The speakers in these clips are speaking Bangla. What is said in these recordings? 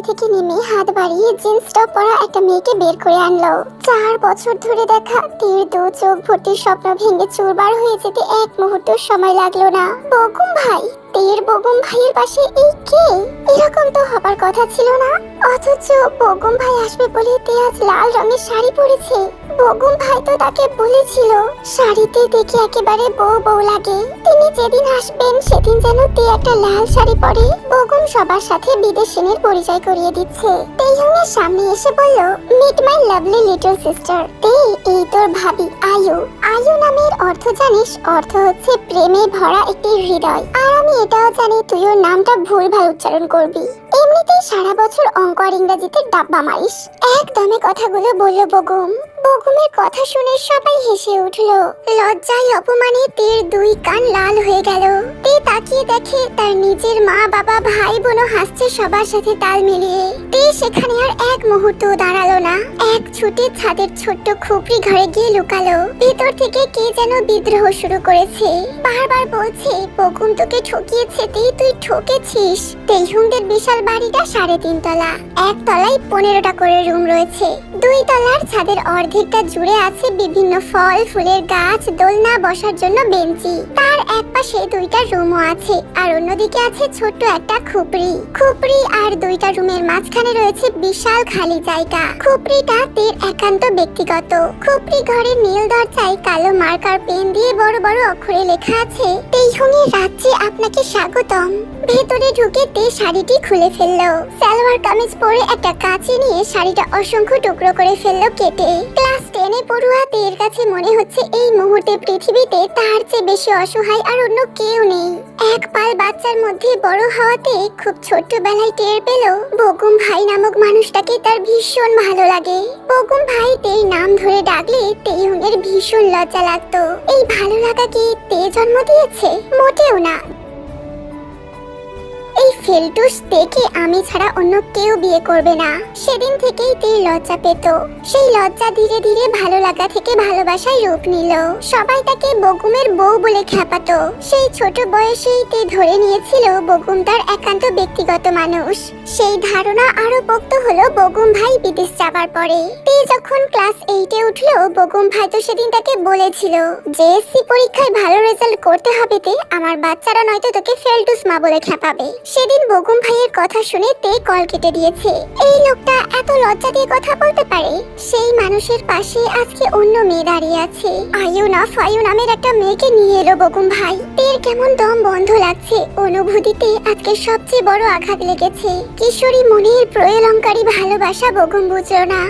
গাড়ি থেকে নেমে হাত বাড়িয়ে জিন্স টপ পরা একটা মেয়েকে বের করে আনলো। চার বছর ধরে দেখা, তীর দু চোখ ভর্তির স্বপ্ন ভেঙে চুরবার হয়ে যেতে এক মুহূর্ত সময় লাগল না। বকুম ভাই তীর বগুম ভাইয়ের পাশে এই কে? এরকম তো হবার কথা ছিল না। অথচ ভাই আসবে বলে তে আজ লাল রঙের শাড়ি পরেছে। ভাই তো তাকে বলেছিল, শাড়িতে দেখে একেবারে বউ বউ লাগে। তিনি যেদিন আসবেন, সেদিন যেন তে একটা লাল শাড়ি পরে। সবার সাথে বিদেশিনীর পরিচয় করিয়ে দিচ্ছে। তেইয়ংয়ের সামনে এসে বলল meet my lovely little sister Tae, এই তোর ভাবি, আয়ু। আয়ু নামের অর্থ জানিস, অর্থ হচ্ছে প্রেমে ভরা একটি হৃদয়। আর আমি এটাও জানি তুই ওর নামটা ভুলভাল উচ্চারণ করবি। এমনিতেই সারা বছর অঙ্ক আর ইংরেজিতে ডাব্বা মারিস। একদমে কথাগুলো বলল বগুম বগুমের কথা শুনে সবাই হেসে উঠল। লজ্জায় অপমানে তের দুই কান লাল হয়ে গেল। তে তাকিয়ে দেখে তার নিজের মা, বাবা, ভাই, বোনও হাসছে সবার সাথে তাল মিলিয়ে। তে সেখানে আর এক মুহূর্ত দাঁড়াল না। এক ছুটে ছাদের ছোট্ট খুপড়ি ঘরে গিয়ে লুকালো। ভেতর থেকে কে যেন বিদ্রোহ শুরু করেছে। বারবার বলছে বকুম তোকে ঠকিয়েছে, তেই তুই ঠকেছিস। তেইহুংদের বিশাল বাড়িটা সাড়ে তিন তলা এক তলায় পনেরোটা করে রুম রয়েছে। দুই তলার ছাদের অর্ধেকটা জুড়ে আছে বিভিন্ন ফল, ফুলের গাছ, দোলনা বসার জন্য বেঞ্চি। তার এক পাশে দুইটা রুমও আছে, আর অন্যদিকে আছে ছোট্ট একটা খুপড়ি। খুপড়ি আর দুইটা রুমের মাঝখানে রয়েছে বিশাল খালি জায়গা। খুপড়িটা তের একান্ত ব্যক্তিগত। খুপড়ি ঘরের নীল দরজায় কালো মার্কার পেন দিয়ে বড় বড় অক্ষরে লেখা আছে, তেইহুঙের রাজ্যে আপনাকে স্বাগতম। ভেতরে ঢুকে তে শাড়িটি খুলে ফেলল। সালোয়ার কামিজ পরে একটা কাঁচি নিয়ে শাড়িটা অসংখ্য টুকরো করে ফেলল কেটে। ক্লাস টেনে পড়ুয়া তের কাছে মনে হচ্ছে এই মুহূর্তে পৃথিবীতে তার চেয়ে বেশি অসহায় আর অন্য কেউ নেই। এক পাল বাচ্চার মধ্যে বড় হওয়াতে খুব ছোট্টবেলায় টের পেল বগুম ভাই নামক মানুষটাকে তার ভীষণ ভালো লাগে। বগুম ভাই তের নাম ধরে ডাকলে তেইহুঙের ভীষণ লজ্জা লাগতো। এই ভালো লাগা কি তে জন্ম দিয়েছে? মোটেও না। এই ফেলটুস দেখে আমি ছাড়া অন্য কেউ বিয়ে করবে না। সেদিন থেকেই তে লজ্জা পেত। সেই লজ্জা ধীরে ধীরে ভালো লাগা থেকে ভালোবাসায় রূপ নিল। সবাই তাকে বগুমের বউ বলে খ্যাপাতো। সেই ছোট বয়সেই তে ধরে নিয়েছিল বগুম তার একান্ত ব্যক্তিগত মানুষ। সেই ধারণা আরও পোক্ত হলো বগুম ভাই বিদেশ যাবার পরে। তে যখন ক্লাস এইটে উঠল বগুম ভাই তো সেদিন তাকে বলেছিল যে এসসি পরীক্ষায় ভালো রেজাল্ট করতে হবে তে, আমার বাচ্চারা নয়তো তোকে ফেলটুস মা বলে খ্যাপাবে সেদিন বগুম ভাইয়ের কথা শুনে তে কল কেটে দিয়েছে। এই লোকটা এত লজ্জা দিয়ে কথা বলতে পারে? সেই মানুষের পাশে আজকে অন্য মেয়ে দাঁড়িয়ে আছে। আয়ু না ফায়ু নামের একটা মেয়েকে নিয়ে এলো বগুম ভাই। তের কেমন দম বন্ধ লাগছে। অনুভূতিতে আজকে সবচেয়ে বড় আঘাত লেগেছে। কিশোরী মনের প্রয়লঙ্কারী ভালোবাসা বগুম বুঝলো না।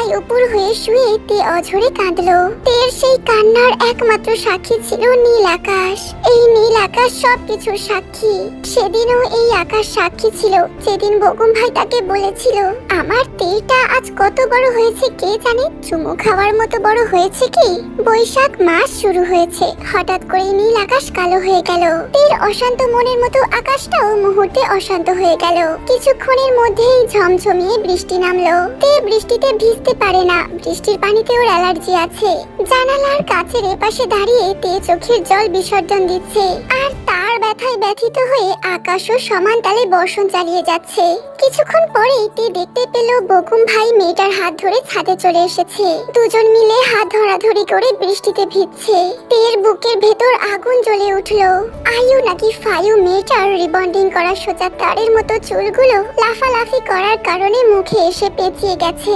বিছানায় উপর হয়ে শুয়ে তে অঝরে কাঁদলো। তের সেই কান্নার একমাত্র সাক্ষী ছিল নীল আকাশ। এই নীল আকাশ সবকিছুর সাক্ষী। সেদিনও এই আকাশ সাক্ষী ছিল। যেদিন বগুম ভাই তাকে বলেছিল, আমার তেলটা আজ কত বড় হয়েছে কে জানে? চুমু খাওয়ার মতো বড় হয়েছে কি? বৈশাখ মাস শুরু হয়েছে। হঠাৎ করে নীল আকাশ কালো হয়ে গেল। তের অশান্ত মনের মতো আকাশটাও মুহূর্তে অশান্ত হয়ে গেল। কিছুক্ষণের মধ্যেই ঝমঝমিয়ে বৃষ্টি নামলো। তে বৃষ্টিতে ভিজতে পারে না। বৃষ্টির পানিতে ওর অ্যালার্জি আছে। জানালার কাছের এপাশে দাঁড়িয়ে তে চোখের জল বিসর্জন দিচ্ছে। আর তার ব্যথায় ব্যথিত হয়ে আকাশও সমান তালে বর্ষণ চালিয়ে যাচ্ছে। কিছুক্ষণ পরেই তে দেখতে পেল বকুম ভাই মেয়েটার হাত ধরে ছাদে চলে এসেছে। দুজন মিলে হাত ধরাধরি করে বৃষ্টিতে ভিজছে। তের বুকের ভেতর আগুন জ্বলে উঠল। আয়ু নাকি ফায়ু মেয়েটার রিবন্ডিং করার সোজা তারের মতো চুলগুলো লাফালাফি করার কারণে মুখে এসে পেঁচিয়ে গেছে।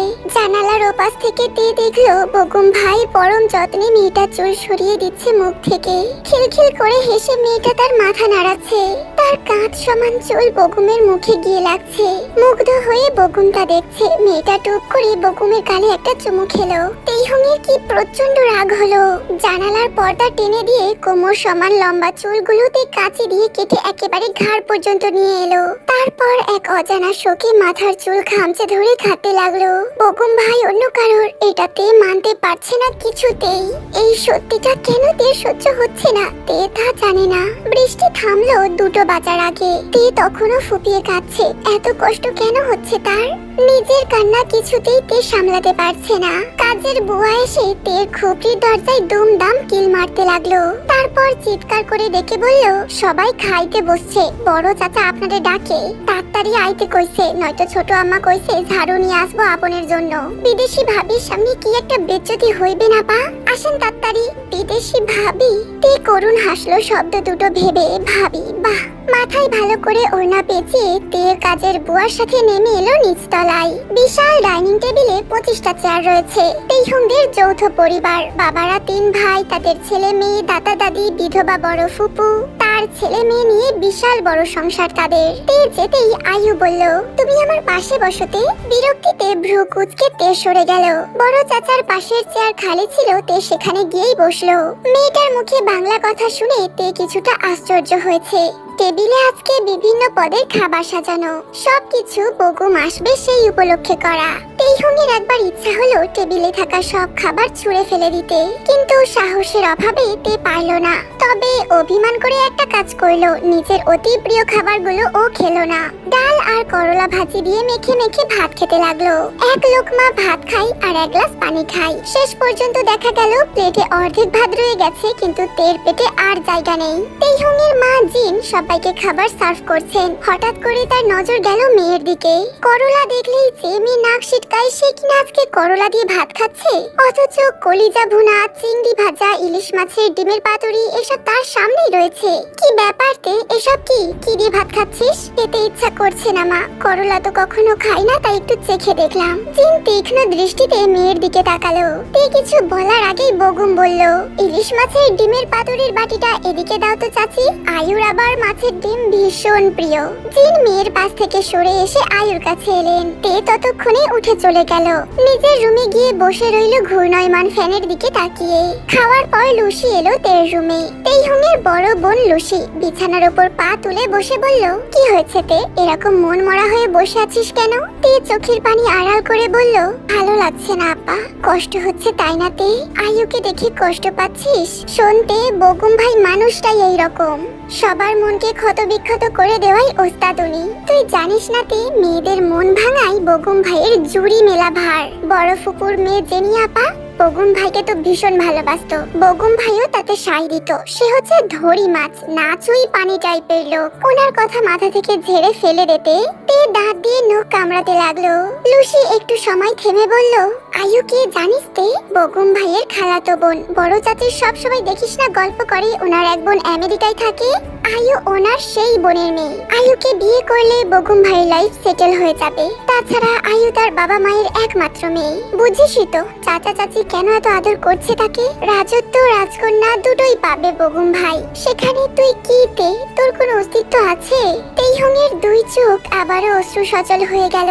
জানালার ওপাশ থেকে তে দেখল বকুম ভাই পরম যত্নে মেয়েটার চুল সরিয়ে দিচ্ছে মুখ থেকে। খিলখিল করে হেসে মেয়েটা তার মাথা নাড়াচ্ছে। তার কাঁধ সমান চুল বকুমের মুখে গিয়ে লাগছে। মুগ্ধ হয়ে বকুমটা দেখছে। মেয়েটা টুপ করে বকুমের গালে একটা চুমু খেলো। তেইহংয়ের কি প্রচণ্ড রাগ হলো। জানালার পর্দা টেনে দিয়ে কোমর সমান লম্বা চুলগুলোতে কাঁচি দিয়ে কেটে একেবারে ঘাড় পর্যন্ত নিয়ে এলো। তারপর এক অজানা শোকে মাথার চুল খামচে ধরে খাতে লাগল। বকুম ভাই অন্য কারোর এটাতে মানতে পারছে না কিছুতেই। এই সত্যিটা কেন তে সহ্য হচ্ছে না? তে তা জানে না। বৃষ্টি থামলো দুটো বাজার আগে। তে তখনও ফুপিয়ে কাঁদছে। এত কষ্ট কেন হচ্ছে তার? নিজের কান্না কিছুতেই তে সামলাতে পারছে না। কাজের বুয়া এসে তের খুপড়ির দরজায় দুম দাম কিল মারতে লাগল। তারপর চিৎকার করে ডেকে বলল, সবাই খাইতে বসছে। বড় চাচা আপনাদের ডাকে। তাড়াতাড়ি আইতে কইছে, নয়তো ছোট আম্মা কইছে, ঝাড়ু নিয়ে আসব আপনের জন্য। বিদেশি ভাবির সামনে কি একটা বেজ্জতি হইবে না পা? আসেন তাড়াতাড়ি। বিদেশি ভাবি, তে করুণ হাসলো শব্দ দুটো ভেবে। ভাবি, বাহ মাথায় ভালো করে ওড়না পেঁচিয়ে তের কাজের বুয়ার সাথে নেমে এলো নিচতলায়। বিশাল ডাইনিং টেবিলে পঁচিশটা চেয়ার রয়েছে। তেইহুমদের যৌথ পরিবার। বাবারা তিন ভাই, তাদের ছেলে মেয়ে, দাদা দাদি, বিধবা বড় ফুপু। তার ছেলে মেয়ে নিয়ে বিশাল বড় সংসার তাদের। তে যেতেই আয়ু বলল, তুমি আমার পাশে বসতে বিরক্তিতে ভ্রু কুচকে তে সরে গেল। বড় চাচার পাশের চেয়ার খালি ছিল তে সেখানে গিয়েই বসল। মেয়েটার মুখে বাংলা কথা শুনে তে কিছুটা আশ্চর্য হয়েছে। টেবিলে আজকে বিভিন্ন পদের খাবার সাজানো। সবকিছু বগুম আসবে সেই উপলক্ষে করা। তেইহুঙ্গের একবার ইচ্ছা হলো টেবিলে থাকা সব খাবার ছুঁড়ে ফেলে দিতে। কিন্তু সাহসের অভাবে তে পারল না। তবে অভিমান করে একটা কাজ করল, নিজের অতি প্রিয় খাবারগুলো ও খেলো না। ডাল আর করলা ভাজি দিয়ে মেখে মেখে ভাত খেতে লাগল। এক লোকমা ভাত খাই আর এক গ্লাস পানি খাই শেষ পর্যন্ত দেখা গেল, প্লেটে অর্ধেক ভাত রয়ে গেছে, কিন্তু তের পেটে আর জায়গা নেই। তেইহুঙ্গের মা জিন সবাইকে খাবার সার্ভ করছেন। হঠাৎ করে তার নজর গেল মেয়ের দিকে। করলা দেখলেই যে মেয়ে নাক সিটকায়, সে কিনা আজকে করলা দিয়ে ভাত খাচ্ছে? অথচ কলিজা ভুনা, চিংড়ি ভাজা, ইলিশ মাছের ডিমের পাতুরি, এসব তার সামনেই রয়েছে। কি ব্যাপারতে এসব কি? কি দিয়ে ভাত খাচ্ছিস? খেতে ইচ্ছা করছে না মা। করলা তো কখনো খাই না, তাই একটু চেখে দেখলাম। জিন তীক্ষ্ণ দৃষ্টিতে মেয়ের দিকে তাকালো। তে কিছু বলার আগেই বগুম বলল, ইলিশ মাছের ডিমের পাতুরির বাটিটা এদিকে দাও তো চাচি। আয়ুর আবার মাছের ডিম ভীষণ প্রিয়। জিন মেয়ের পাশ থেকে সরে এসে আয়ুর কাছে এলেন। তে ততক্ষণে উঠে চলে গেল। নিজের রুমে গিয়ে বসে রইল ঘূর্ণয়মান ফ্যানের দিকে তাকিয়ে। খাওয়ার পর লুসি এলো তের রুমে। তেইহুঙের বড় বোন লুসি বিছানার উপর পা তুলে বসে বলল, কি হয়েছে তে? এরকম মন মরা হয়ে বসে আছিস কেন? তে চোখের পানি আড়াল করে বলল, ভালো লাগছে না, আপা। কষ্ট হচ্ছে তাই না তে? আয়ুকে দেখে কষ্ট পাচ্ছিস? শুনতে বগুম ভাই মানুষটাই এই রকম সবার মনকে ক্ষত বিক্ষত করে দেওয়াই ওস্তাদ উনি। তুই জানিস না তে, মেয়েদের মন ভাঙাই বগুম ভাইয়ের জুড়ি মেলা ভার বড় ফুকুর মেয়ে জেনিয়াপা বগুম ভাইকে তো ভীষণ ভালোবাসতো। বগুম ভাইও তাতে সাই দিত। সে হচ্ছে ধরি মাছ, না চুই পানি টাইপের লোক। ওনার কথা মাথা থেকে ঝেড়ে ফেলে দিতে তে দাঁত দিয়ে নখ কামড়াতে লাগল। লুসি একটু সময় থেমে বলল, আয়ু কে জানিস তে? বগুম ভাইয়ের খালাতো বোন। বড় চাচির সব সময় দেখিস না গল্প করে ওনার এক বোন আমেরিকায় থাকে? আয়ু ওনার সেই বোনের মেয়ে। আয়ুকে বিয়ে করলে বগুম ভাইয়ের লাইফ সেটেল হয়ে যাবে। তাছাড়া আয়ু তার বাবা মায়ের একমাত্র মেয়ে। বুঝিসই তো, চাচা চাচি কেন এত আদর করছে তাকে? রাজত্ব, রাজকন্যা দুটোই পাবে বগুম ভাই। সেখানে তুই কি তে? তোর কোনো অস্তিত্ব আছে? তেইহংয়ের দুই চোখ আবারও অশ্রু সচল হয়ে গেল।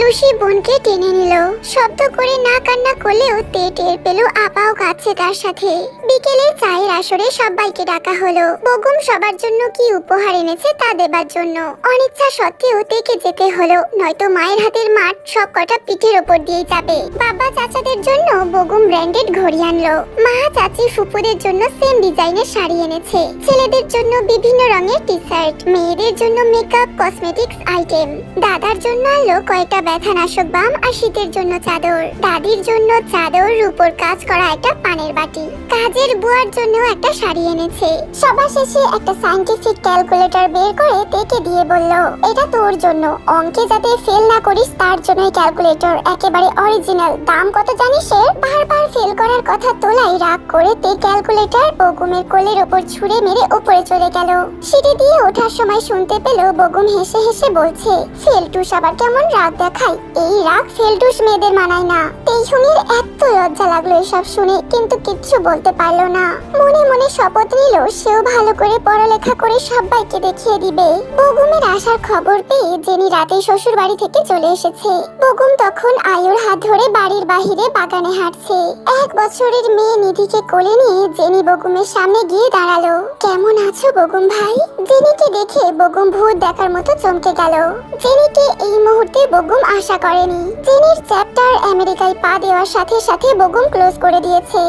লুসি বোনকে টেনে নিল। শব্দ করে না কান্না করলেও তে টের পেল আপাও কাছে তার সাথে। বিকেলে চায়ের আসরে সবাইকে ডাকা হলো। বগুম সবার জন্য কি উপহার এনেছে তা দেবার জন্য? অনিচ্ছা সত্ত্বেও তেকে যেতে হলো। নয়তো মায়ের হাতের মাঠ সব কটা পিঠের ওপর দিয়ে যাবে। বাবা চাচাদের জন্য বগুম ব্র্যান্ডেড ঘড়ি আনলো। মা চাচি ফুপুদের জন্য সেম ডিজাইনের শাড়ি এনেছে। ছেলেদের জন্য বিভিন্ন রঙের টি শার্ট মেয়েদের জন্য মেকআপ, কসমেটিক্স আইটেম। দাদার জন্য আনলো কয়েকটা ব্যথানাশক বাম আর শীতের জন্য চাদর। দাদির জন্য চাদর, রূপোর কাজ করা একটা পানের বাটি। কাজের বুয়ার জন্য একটা শাড়ি এনেছে। সবার শেষে একটা সাইন্টিফিক ক্যালকুলেটর বের করে তেকে দিয়ে বলল, এটা তোর জন্য। অঙ্কে যাতে ফেল না করিস, তার জন্য এই ক্যালকুলেটর একেবারে অরিজিনাল দাম কত জানিস এর? বারবার ফেল করার কথা তোলাই রাগ করে তে ক্যালকুলেটর বগুমের কোলের ওপর ছুঁড়ে মেরে উপরে চলে গেল। সিঁড়ি দিয়ে ওঠার সময় শুনতে পেল বগুম হেসে হেসে বলছে, ফেলটুস আবার কেমন রাগ দেখায়? এই রাগ ফেলটুস মেয়েদের মানায় না। তেইহুনির এত লজ্জা লাগল এসব শুনে, কিন্তু কিচ্ছু বলতে পারল না। মনে মনে শপথ নিল, সেও ভালো করে পড়ালেখা করে সবাইকে দেখিয়ে দিবে। বগুমের আসার খবর পেয়ে জেনি রাতে শ্বশুর বাড়ি থেকে চলে এসেছে। বগুম তখন আয়ুর হাত ধরে বাড়ির বাহিরে বাগানে হাঁটছে। এক বছরের মেয়ে নিধিকে কোলে নিয়ে জেনি বগুমের সামনে গিয়ে দাঁড়াল। কেমন আছো বগুম ভাই? জেনিকে দেখে বগুম ভূত দেখার মতো চমকে গেল। জেনিকে এই মুহূর্তে বগুম আশা করেনি। জেনির চ্যাপ্টার আমেরিকায় পা দেওয়ার সাথে সাথে বগুম ক্লোজ করে দিয়েছে।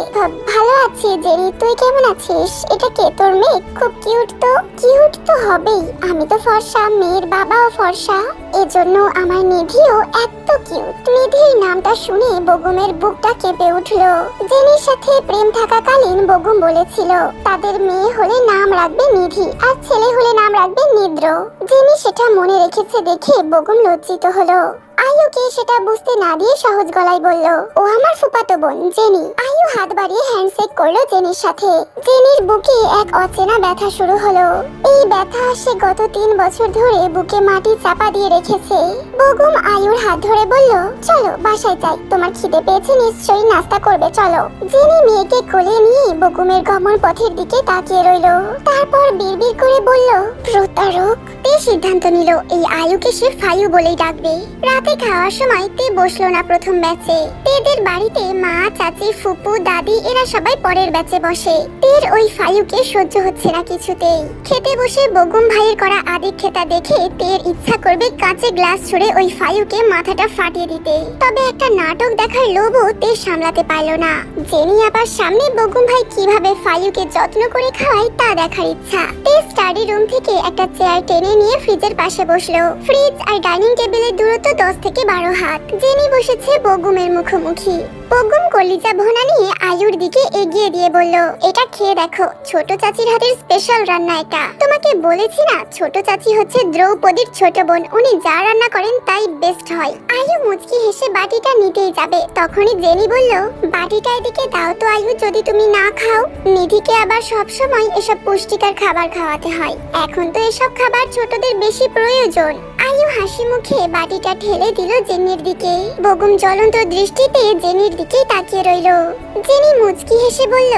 ভালো আছি জেনি, তুই কেমন আছিস? এটা কে, তোর মেয়ে? খুব কিউট তো? কিউট তো হবেই। আমি তো ফর্সা, মেয়ের বাবাও ফর্সা। এজন্য আমার নিধিও এত কিউট। নিধির নামটা শুনে বগুমের বুকটা কেঁপে উঠল। জেনির সাথে প্রেম থাকাকালীন বগুম বলেছিল, তাদের মেয়ে হলে নাম রাখবে নিধি আর ছেলে হলে নাম রাখবে নিদ্র। জেনি সেটা মনে রেখেছে দেখে বগুম লজ্জিত হলো। সেটা বুঝতে না দিয়ে সহজ গলায় বলল, ও আমার ফুপাতো বোন, জেনি। আয়ু হাত বাড়িয়ে হ্যান্ডশেক করল জেনির সাথে। জেনির বুকে এক অচেনা ব্যথা শুরু হলো। এই ব্যথা সে গত তিন বছর ধরে বুকে মাটি চাপা দিয়ে রেখেছে। বগুম হাত ধরে বলল, চলো, বাসায় যাই। তোমার খিদে পেয়েছে, নিশ্চয়ই নাস্তা করবে, চলো। জেনি মেয়েকে কোলে নিয়ে বগুমের গমন পথের দিকে তাকিয়ে রইল। তারপর বিড়বিড় করে বলল, প্রতারক! সিদ্ধান্ত নিল, এই আয়ুকে সে ফায়ু বলেই ডাকবে। রাতে খাওয়ার সময় তে বসল না প্রথম ব্যাচে তেদের বাড়িতে মা, চাচি, ফুপু, দাদি এরা সবাই পরের ব্যাচে বসে। তের ওই ফায়ুকে সহ্য হচ্ছে না কিছুতেই। খেতে বসে বগুম ভাইয়ের করা আদিক খেতা দেখে তের ইচ্ছা করবে কাঁচে গ্লাস ছুঁড়ে ওই ফায়ুকে মাথাটা ফাটিয়ে দিতে। তবে একটা নাটক দেখার লোভও তে সামলাতে পারল না। জেনি আবার সামনে বগুম ভাই কীভাবে ফায়ুকে যত্ন করে খাওয়ায় তা দেখার ইচ্ছা। তে স্টাডি রুম থেকে একটা চেয়ার টেনে নিয়ে ফ্রিজের পাশে বসল। ফ্রিজ আর ডাইনিং টেবিলের দূরত্ব দশ থেকে বারো হাত জেনি বসেছে বগুমের মুখোমুখি। বগুম কলিজা ভোনা নিয়ে আয়ুর দিকে এগিয়ে দিয়ে বলল, এটা খেয়ে দেখো, ছোট চাচির হাতের স্পেশাল রান্না এটা। তোমাকে বলেছি না, ছোট চাচি হচ্ছে দ্রৌপদীর ছোট বোন। উনি যা রান্না করেন তাই বেস্ট হয়। আয়ু মুচকি হেসে বাটিটা নিতেই যাবে। তখনই জেনি বলল, বাটিটা এদিকে দাও তো আয়ু, যদি তুমি না খাও। নিধিকে আবার সব সময় এসব পুষ্টিকর খাবার খাওয়াতে হয়। এখন তো এসব খাবার ছোটদের বেশি প্রয়োজন। আয়ু হাসি মুখে বাটিটা ঠেলে দিল জেনির দিকে বগুম জ্বলন্ত দৃষ্টিতে জেনির দিকে তাকিয়ে রইল। জেনি মুচকি হেসে বলল,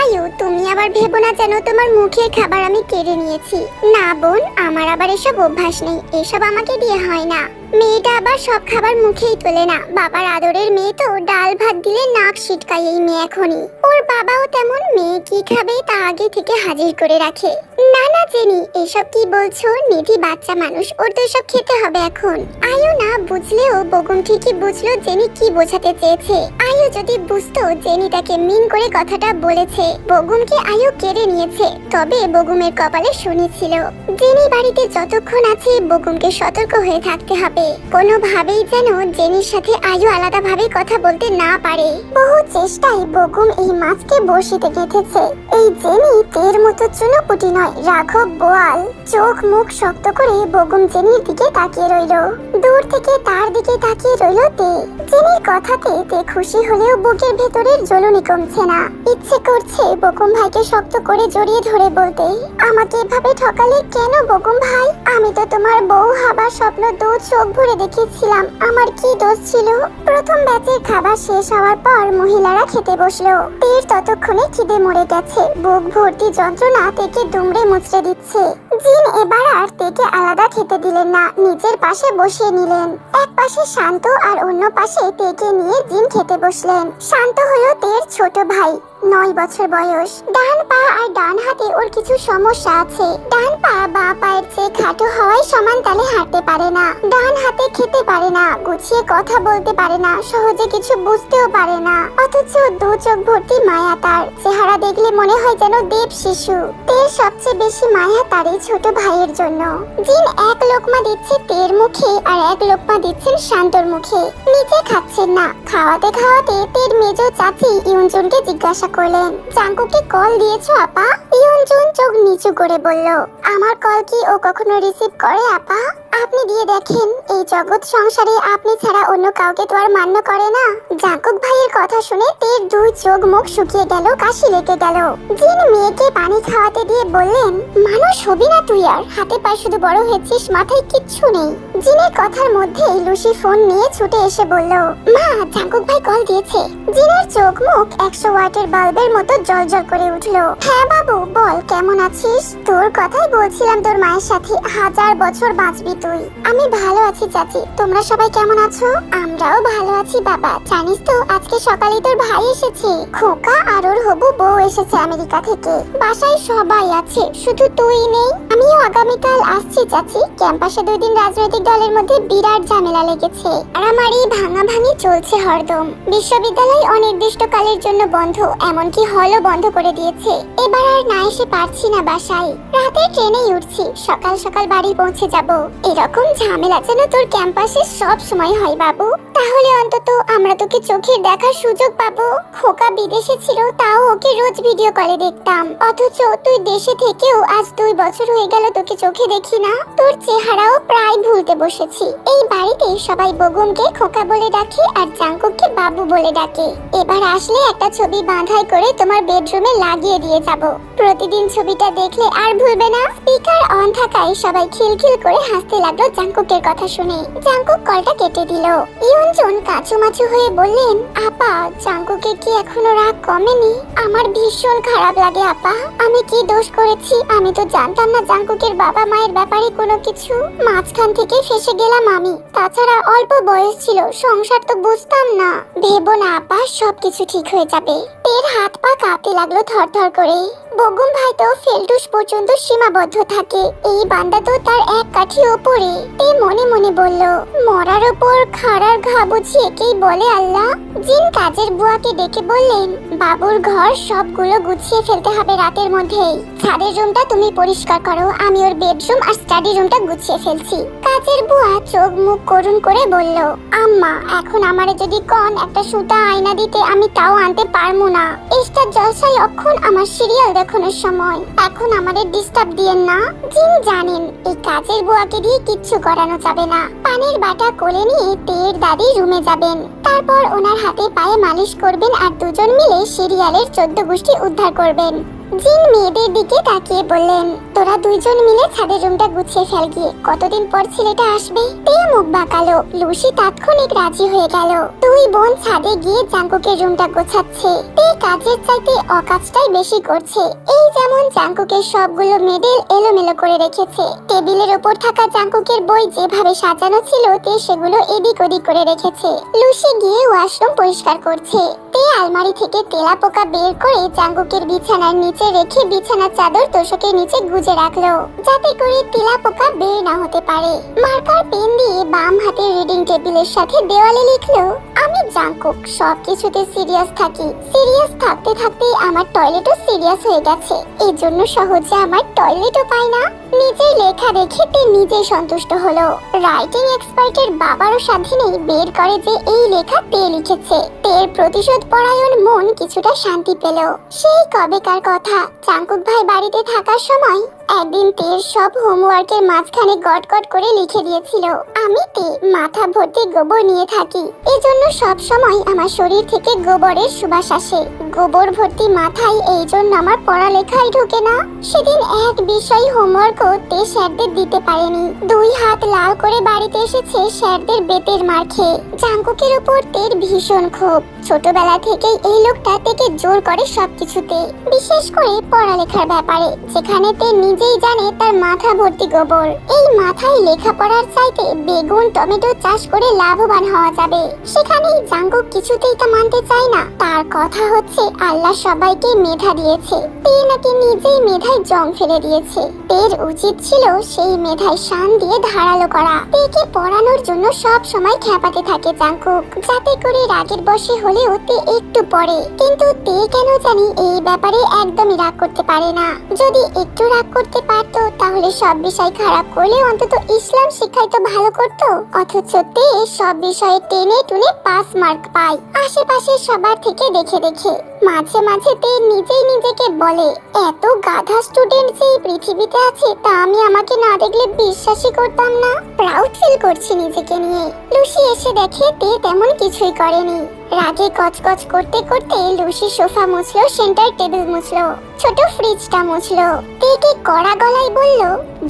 আয়ু, তুমি আবার ভেবো না যেন তোমার মুখে খাবার আমি কেড়ে নিয়েছি। না বোন, আমার আবার এসব অভ্যাস নেই। এসব আমাকে দিয়ে হয় না। মেয়েটা আবার সব খাবার মুখেই তোলে না। বাবার আদরের মেয়ে তো ডাল ভাত দিলে নাক ছিটকায় এই মেয়ে এখনই। ওর বাবাও তেমন, মেয়ে কি খাবে তা আগে থেকে হাজির করে রাখে। না না, জেনি, এসব কি বলছো? নিধি বাচ্চা মানুষ, ওর তো এসব খেতে হবে এখন। আয়ু না বুঝলেও, বগুম ঠিকই বুঝলো জেনি কি বোঝাতে চেয়েছে। আয়ু যদি বুঝতো জেনি তাকে মিন করে কথাটা বলেছে। বগুমকে আয়ু কেড়ে নিয়েছে, তবে বগুমের কপালে শুনেছিল জেনি বাড়িতে যতক্ষণ আছে, বগুমকে সতর্ক হয়ে থাকতে হবে। কোনোভাবেই যেন জেনির সাথে আয়ু আলাদাভাবে কথা বলতে না পারে। বহু চেষ্টায় বগুম এই মাছকে বসিতে গেঁথেছে। এই জেনি তের মতো চুনোপুটি নয়, রাঘব বোয়াল। চোখ মুখ শক্ত করে বগুম জেনির দিকে তাকিয়ে রইল। দূর থেকে তার দিকে তাকিয়ে রইল তে। জেনির কথাতে তে খুশি হলেও বুকের ভেতরের জ্বলনি কমছে না। ইচ্ছে করছে বকুম ভাইকে শক্ত করে জড়িয়ে ধরে বলতে, আমাকে এভাবে ঠকালে কেন বকুম ভাই? আমি তো তোমার বউ হবার স্বপ্ন দু চোখ ভরে দেখেছিলাম আমার কি দোষ ছিল? প্রথম ব্যাচের খাবার শেষ হওয়ার পর মহিলারা খেতে বসল। তীর ততক্ষণে খিদে মরে গেছে। বুক ভর্তি যন্ত্রণা তেকে দুমড়ে মুচড়ে দিচ্ছে। জিন এবার আর তেকে আলাদা খেতে দিলেন না, নিজের পাশে বসিয়ে নিলেন। এক পাশে শান্ত আর অন্য পাশে তেকে নিয়ে জিন খেতে বসলেন। শান্ত হলো তের ছোট ভাই। নয় বছর বয়স। ডান পা আর ডান হাতে ওর কিছু সমস্যা আছে। ডান পা বা পায়ের চেয়ে খাটো হওয়ায় সমান তালে হাঁটতে পারে না। ডান হাতে খেতে পারে না, গুছিয়ে কথা বলতে পারে না, সহজে কিছু বুঝতেও পারে না। অথচ দু চোখ ভর্তি মায়া তার। চেহারা দেখলে মনে হয় যেন দেব শিশু। তের সবচেয়ে বেশি মায়া তার এই ছোট ভাইয়ের জন্য। জিন এক লোকমা দিচ্ছে তের মুখে আর এক লোকমা দিচ্ছেন শান্তর মুখে। নিজে খাচ্ছেন না। খাওয়াতে খাওয়াতে তের মেজ চাচি ইউনজুনকে জিজ্ঞাসা করলেন জাঙ্কুকে কল দিয়েছ আপা? ইউনজুন চোখ নিচু করে বলল, আমার কল কি ও কখনো রিসিভ করে আপা? আপনি দিয়ে দেখেন, এই জগৎ সংসারে আপনি ছাড়া অন্য কাউকে তো আর মান্য করে না। জাঙ্কুক ভাইয়ের কথা শুনে তের দুই চোখ মুখ শুকিয়ে গেল, কাশি লেগে গেল। জিন মেয়েকে পানি খাওয়াতে দিয়ে বললেন, মানুষ হবি না তুই আর, হাতে পায়ে শুধু বড় হয়েছিস, মাথায় কিচ্ছু নেই। জিনের কথার মধ্যেই লুসি ফোন নিয়ে ছুটে এসে বলল, মা, জাঙ্কুক ভাই কল দিয়েছে। জিনের চোখ মুখ একশো ওয়াটের বাল্বের মতো জলজল করে উঠল। হ্যাঁ বাবু, বল, কেমন আছিস? তোর কথাই বলছিলাম তোর মায়ের সাথে। হাজার বছর বাঁচবি তুই। আমি ভালো আছি চাচি। তোমরা সবাই কেমন আছো? আমরাও ভালো আছি বাবা। জানিস তো, আজকে সকালে তোর ভাই এসেছে। খোকা আর ওর হবু বউ এসেছে আমেরিকা থেকে। বাসায় সবাই আছে, শুধু তুই নেই। আমিও আগামীকাল আসছি চাচি। ক্যাম্পাসে দুই দিন রাজনৈতিক দলের মধ্যে বিরাট ঝামেলা লেগেছে। আর আমার এই ভাঙা ভাঙি চলছে হরদম। বিশ্ববিদ্যালয় অনির্দিষ্টকালের জন্য বন্ধ। এমনকি হলও বন্ধ করে দিয়েছে। এবার আর না এসে পারছি না বাসায়। রাতে ট্রেনেই উঠছি। সকাল সকাল বাড়ি পৌঁছে যাব। এরকম ঝামেলা যেন তোর ক্যাম্পাসে সব সময় হয় বাবু। তাহলে অন্তত আমরা তোকে চোখের দেখার সুযোগ পাবো। খোকা বিদেশে ছিল, তাও ওকে রোজ ভিডিও কলে দেখতাম। অথচ তুই দেশে থেকেও আজ দুই বছর হয়ে গেল তোকে চোখে দেখি না। তোর চেহারাও প্রায় ভুলতে বসেছি। এই বাড়িতে সবাই বগুমকে খোকা বলে ডাকে আর জাঙ্কুককে বাবু বলে ডাকে। এবার আসলে একটা ছবি বাঁধাই করে তোমার বেডরুমে লাগিয়ে দিয়ে যাব। প্রতিদিন ছবিটা দেখলে আর ভুলবে না। স্পিকার অন থাকায় সবাই খিলখিল করে হাসতে লাগল জাঙ্কুকের কথা শুনে। জাঙ্কুক কলটা কেটে দিল। ইয়নজন কাচুমাচু হয়ে বললেন, আপা, জাঙ্কুকে কি এখনও রাগ কমেনি? আমার ভীষণ খারাপ লাগে, আপা। আমি কি দোষ করেছি? আমি তো জানতাম না জাঙ্কুকের বাবা মায়ের ব্যাপারে কোনো কিছু। মাঝখান থেকে ফেসে গেলাম আমি। তাছাড়া অল্প বয়স ছিল, সংসার তো বুঝতাম না। ভেবো না, আপা, সবকিছু ঠিক হয়ে যাবে। তের হাত পা কাঁপতে লাগল থরথর করে বগুম ভাই তো ফেলটুস পর্যন্ত সীমাবদ্ধ থাকে। এই বান্দা তো তার এক কাঠি ওপরে। তে মনে মনে বলল, মরার ওপর খাড়ার ঘা বুঝি একেই বলে আল্লাহ। জিন কাজের বুয়াকে ডেকে বললেন, বাবুর ঘর সবগুলো গুছিয়ে ফেলতে হবে রাতের মধ্যেই। ছাদের রুমটা তুমি পরিষ্কার করো, আমি ওর বেডরুম আর স্টাডি রুমটা গুছিয়ে ফেলছি। কাজের বুয়া চোখ মুখ করুন করে বলল, আম্মা, এখন আমারে যদি কন একটা সুতা আয়না দিতে, আমি তাও আনতে পারব না। এস্টার জলসায় অক্ষণ আমার সিরিয়াল দেখানোর সময়। এখন আমাদের ডিস্টার্ব দিয়েন না। জিন জানেন, এই কাজের বুয়াকে দিয়ে কিচ্ছু করানো যাবে না। পানির বাটা কোলে নিয়ে তের দাদি রুমে যাবেন। তারপর ওনার হাতে পায়ে মালিশ করবেন আর দুজন মিলে সিরিয়ালের চোদ্দ গোষ্ঠী উদ্ধার করবেন। জিন মেয়েদের দিকে তাকিয়ে বললেন, তোরা দুইজন মিলে ছাদের রুমটা গুছিয়ে ফেল গিয়ে। কতদিন পর ছেলেটা আসবে? তে মুখ বাঁকালো। লুসি তাৎক্ষণিক রাজি হয়ে গেল। দুই বোন ছাদে গিয়ে জাঙ্কুকের রুমটা গোছাচ্ছে। তে কাজের চাইতে অকাজটাই বেশি করছে। এই যেমন জাঙ্কুকের সবগুলো মেডেল এলোমেলো করে রেখেছে। টেবিলের ওপর থাকা জাঙ্কুকের বই যেভাবে সাজানো ছিল, তে সেগুলো এদিক ওদিক করে রেখেছে। লুসি গিয়ে ওয়াশরুম পরিষ্কার করছে। তে আলমারি থেকে তেলা পোকা বের করে জাঙ্কুকের বিছানার নিচে রেখে বিছানার চাদর তোষকের নিচে গুজে রাখল। যাতে করে তেলা পোকা বের না হতে পারে। মার্কার পেন দিয়ে বাম হাতের রিডিং টেবিলের সাথে দেওয়ালে লিখলো, আমি জাঙ্কুক সব কিছুতে সিরিয়াস থাকি। সিরিয়াস থাকতে থাকতে আমার টয়লেটও সিরিয়াস হয়ে গেছে। এই জন্য সহজে আমার টয়লেটও পাই না। নিজের লেখা দেখে তে নিজেই সন্তুষ্ট হলো। রাইটিং এক্সপার্টের বাবারও স্বাধীনেই বের করে যে এই লেখা তে লিখেছে। তের প্রতিশোধ পরায়ণ মন কিছুটা শান্তি পেল। সেই কবেকার কথা চাঙ্কুক ভাই বাড়িতে থাকার সময় একদিন তের সব হোমওয়ার্কের মাঝখানে গট গট করে লিখে দিয়েছিল, আমি তে মাথা ভর্তি গোবর নিয়ে থাকি। এজন্য সব সময় আমার শরীর থেকে গোবরের সুবাস আসে। গোবর ভর্তি মাথায় এই জন্য আমার পড়ালেখাই ঢোকে না। সেদিন এক বিষয় হোমওয়ার্কও তে স্যারদের দিতে পারেনি। দুই হাত লাল করে বাড়িতে এসেছে স্যারদের বেতের মার খেয়ে। জাঙ্কুকের উপর তের ভীষণ ক্ষোভ। ছোটবেলা থেকেই এই লোকটা থেকে জোর করে সবকিছুতে, বিশেষ করে পড়ালেখার ব্যাপারে। যেখানে তে নিজেই জানে তার মাথা ভর্তি গোবর। এই মাথায় লেখাপড়ার চাইতে বেগুন, টমেটো চাষ করে লাভবান হওয়া যাবে। সেখানেই জাঙ্কুক কিছুতেই তা মানতে চায় না। তার কথা হচ্ছে, আল্লাহ সবাইকে মেধা দিয়েছে। তে নাকি নিজেই মেধায় জং ফেলে দিয়েছে। তের উচিত ছিল সেই মেধায় শান দিয়ে ধারালো করা। তেকে পড়ানোর জন্য সব সময় খ্যাপাতে থাকে জাঙ্কুক যাতে করে রাগের বসে হলেও তে একটু পড়ে। কিন্তু তে কেন জানি এই ব্যাপারে একদমই রাগ করতে পারে না। যদি একটু রাগ করতে পারতো, তাহলে সব বিষয় খারাপ করলে অন্তত ইসলাম শিক্ষায় তো ভালো করতো। অথচ তে সব বিষয়ে টেনে টুনে পাস মার্ক পায়। আশেপাশে সবার থেকে দেখে দেখে। মাঝে মাঝে তে নিজেই নিজেকে বলে, এত গাধা স্টুডেন্ট যে পৃথিবীতে আছে, তা আমি আমাকে না দেখলে বিশ্বাসই করতাম না। প্রাউড ফিল করছি নিজেকে নিয়ে। লুসি এসে দেখে তে তেমন কিছুই করেনি। রাগে কচকচ করতে করতে লুসি সোফা মুছলো, সেন্টার টেবিল মুছলো, ছোট ফ্রিজটা মুছলো। তেকে কড়া গলায় বলল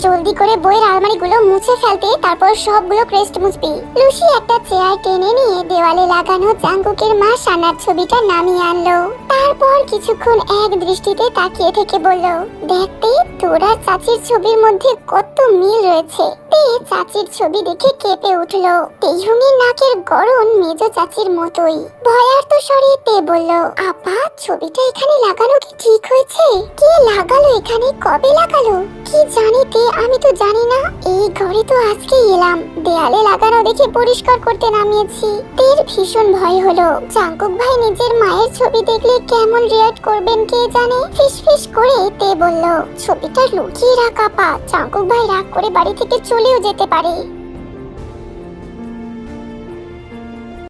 জলদি করে বইয়ের আলমারিগুলো মুছে ফেলতে, তারপর সবগুলো ক্রেস্ট মুছবি। লুসি একটা চেয়ার টেনে নিয়ে দেওয়ালে লাগানো জাঙ্গুকের মা সানার ছবিটা নামিয়ে আনলো। তারপর কিছুক্ষণ এক দৃষ্টিতে তাকিয়ে থেকে বলল, দেখতে, তোরা চাচির ছবির মধ্যে কত মিল রয়েছে। তে চাচির ছবি দেখে কেঁপে উঠল। তেহুঙের নাকের গড়ন মেজ চাচির মতোই। ভয়ার্ত স্বরে তে বলল, আপা, ছবিটা এখানে লাগানো কি ঠিক হয়েছে? কে লাগালো এখানে? কবে লাগালো? কি জানি তে আমি তো জানি না, এই ঘরে তো আজকেই এলাম। দেয়ালে লাগানো দেখে পরিষ্কার করতে নামিয়েছি। তের ভীষণ ভয় হলো। চাঙ্কুক ভাই নিজের মায়ের ছবি দেখলে কেমন রিয়াক্ট করবেন কে জানে? ফিসফিস করে তে বলল, ছবিটা লুকিয়ে রাখা পা চাঙ্কুক ভাই রাগ করে বাড়ি থেকে চলেও যেতে পারে।